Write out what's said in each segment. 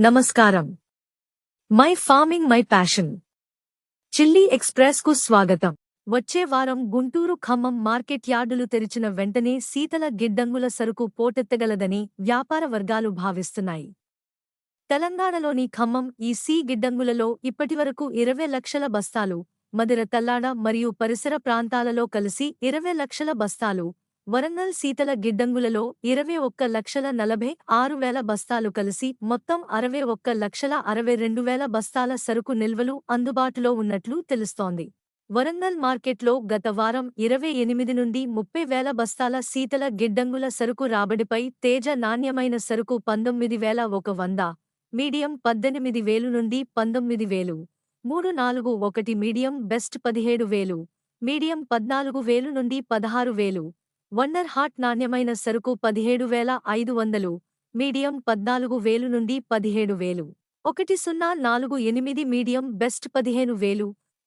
నమస్కారం. My farming my passion. Chilli ఎక్స్ప్రెస్కు స్వాగతం. వచ్చే వారం గుంటూరు ఖమ్మం మార్కెట్ యార్డులు తెరిచిన వెంటనే శీతల గిడ్డంగుల సరుకు పోటెత్తగలదని వ్యాపార వర్గాలు భావిస్తున్నాయి. తెలంగాణలోని ఖమ్మం ఈ సీ గిడ్డంగులలో ఇప్పటివరకు ఇరవై లక్షల బస్తాలు మదిర తల్లాడ మరియు పరిసర ప్రాంతాలలో కలిసి ఇరవై లక్షల బస్తాలు వరంగల్ శీతల గిడ్డంగులలో ఇరవై ఒక్క లక్షల నలభై ఆరు వేల బస్తాలు కలిసి మొత్తం అరవై ఒక్క లక్షల అరవై రెండు వేల బస్తాల సరుకు నిల్వలు అందుబాటులో ఉన్నట్లు తెలుస్తోంది. వరంగల్ మార్కెట్లో గత వారం ఇరవై ఎనిమిది నుండి ముప్పై వేల బస్తాల శీతల గిడ్డంగుల సరుకు రాబడిపై తేజ నాణ్యమైన సరుకు పంతొమ్మిది వేల ఒక వంద మీడియం పద్దెనిమిది వేలు నుండి పంతొమ్మిది వేలు మూడు నాలుగు ఒకటి మీడియం బెస్ట్ పదిహేడు వేలు మీడియం పద్నాలుగు వేలు నుండి పదహారు వేలు వండర్ హాట్ నాణ్యమైన సరుకు పదిహేడు వేల ఐదు వందలు మీడియం పద్నాలుగు వేలు నుండి పదిహేడు వేలు. ఒకటి సున్నా నాలుగు ఎనిమిది మీడియం బెస్ట్ పదిహేను వేలు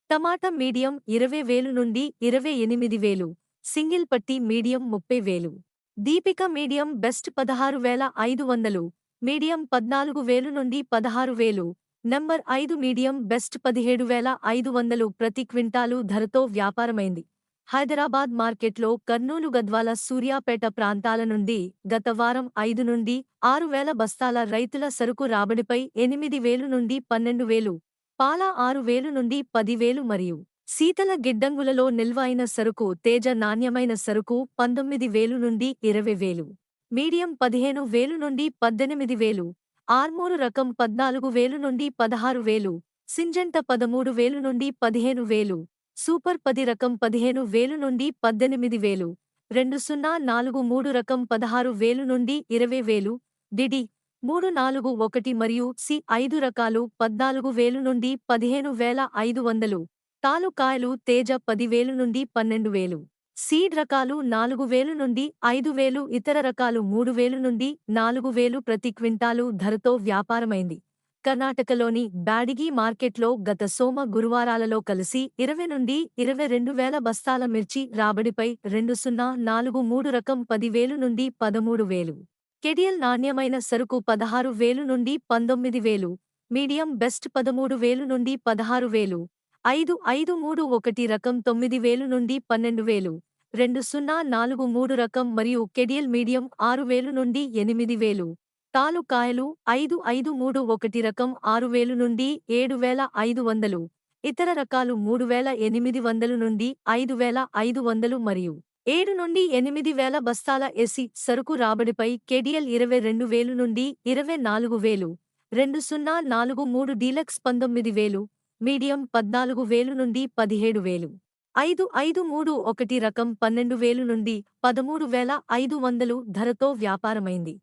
టమాటా మీడియం ఇరవై వేలు నుండి ఇరవై ఎనిమిది వేలు సింగిల్ పట్టి మీడియం ముప్పై వేలు. దీపిక మీడియం బెస్ట్ పదహారు వేల ఐదు వందలు మీడియం పద్నాలుగు వేలు నుండి పదహారు వేలు నంబర్ ఐదు మీడియం బెస్ట్ పదిహేడు వేల ఐదు వందలు ప్రతి క్వింటాలు ధరతో వ్యాపారమైంది. హైదరాబాద్ మార్కెట్లో కర్నూలు గద్వాల సూర్యాపేట ప్రాంతాల నుండి గత వారం ఐదు నుండి ఆరు వేల బస్తాల రైతుల సరుకు రాబడిపై ఎనిమిది వేలు నుండి పన్నెండు వేలు పాల ఆరు వేలు నుండి పదివేలు మరియు శీతల గిడ్డంగులలో నిల్వైన సరుకు తేజ నాణ్యమైన సరుకు పంతొమ్మిది వేలు నుండి ఇరవై వేలు మీడియం పదిహేను వేలు నుండి పద్దెనిమిది వేలు ఆర్మూరు రకం పద్నాలుగు వేలు నుండి పదహారు వేలు సింజంట పదమూడు వేలు నుండి పదిహేను వేలు సూపర్ పది రకం పదిహేను వేలు నుండి పద్దెనిమిది వేలు. రెండు సున్నా నాలుగు మూడు రకం పదహారు వేలు నుండి ఇరవై వేలు. డిడి. మూడు నాలుగు ఒకటి మరియు సి ఐదు రకాలు పద్నాలుగు వేలు నుండి పదిహేను వేల ఐదు వందలు. తాలుకాయలు తేజ పదివేలు నుండి పన్నెండు వేలు. సీడ్ రకాలు నాలుగు వేలు నుండి ఐదు వేలు ఇతర రకాలు మూడు వేలు నుండి నాలుగు వేలు ప్రతి క్వింటాలు ధరతో వ్యాపారమైంది. కర్ణాటకలోని బ్యాడిగి మార్కెట్లో గత సోమ గురువారాలలో కలిసి ఇరవై నుండి ఇరవై రెండు వేల బస్తాల మిర్చి రాబడిపై రెండు సున్నా నాలుగు మూడు రకం పదివేలు నుండి పదమూడు వేలు కెడియల్ నాణ్యమైన సరుకు పదహారు వేలు నుండి పంతొమ్మిది వేలు మీడియం బెస్ట్ పదమూడు వేలు నుండి పదహారు వేలు ఐదు ఐదు మూడు ఒకటి రకం తొమ్మిది వేలు నుండి పన్నెండు వేలు రెండు సున్నా నాలుగు మూడు రకం మరియు కెడియల్ మీడియం ఆరు వేలు నుండి ఎనిమిది వేలు తాలుకాయలు ఐదు ఐదు మూడు ఒకటి రకం ఆరు వేలు నుండి ఏడు వేల ఐదు వందలు. ఇతర రకాలు మూడు వేల ఎనిమిది వందలు నుండి ఐదు వేల ఐదు వందలు మరియు ఏడు నుండి ఎనిమిది వేల బస్తాల ఎసి సరుకు రాబడిపై కెడియల్ ఇరవై రెండు వేలు నుండి ఇరవై నాలుగు వేలు రెండు సున్నా నాలుగు మూడు డీలక్స్ పంతొమ్మిది వేలు మీడియం పద్నాలుగు వేలు నుండి పదిహేడు వేలు. ఐదు ఐదు మూడు ఒకటి రకం పన్నెండు వేలు నుండి పదమూడు వేల ఐదు వందలు ధరతో వ్యాపారమైంది.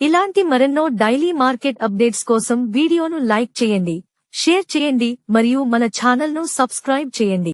ఇలాంటి మరెన్నో డైలీ మార్కెట్ అప్డేట్స్ కోసం వీడియోను లైక్ చేయండి షేర్ చేయండి మరియు మన ఛానల్ను సబ్స్క్రైబ్ చేయండి.